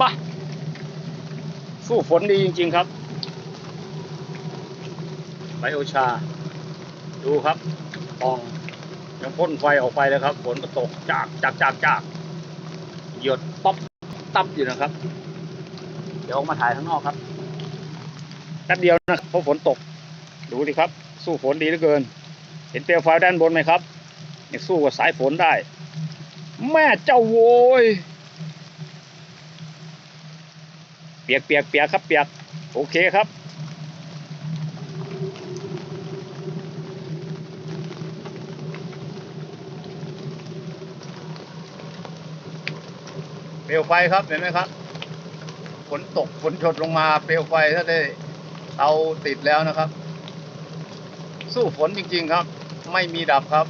บ้าสู้ฝนดีจริง ๆ ครับไบโอชา ดูครับปองยังพ่นไฟออกไปเลยครับ ฝนก็ตกจากจากจากจากหยดป๊อปตับอยู่นะครับ เดี๋ยวออกมาถ่ายข้างนอกครับแป๊บเดียวนะเพราะฝนตก ดูดิครับ สู้ฝนดีเหลือเกิน เห็นเปลวไฟด้านบนไหมครับยังสู้กับสายฝนได้ แม่เจ้าโวย เปียกเปียกเปียกครับเปียกโอเคครับเปลวไฟครับเห็นไหมครับฝนตกฝนชดลงมาเปลวไฟถ้าได้เตาติดแล้วนะครับ สู้ฝนจริง ๆครับ ไม่มีดับครับ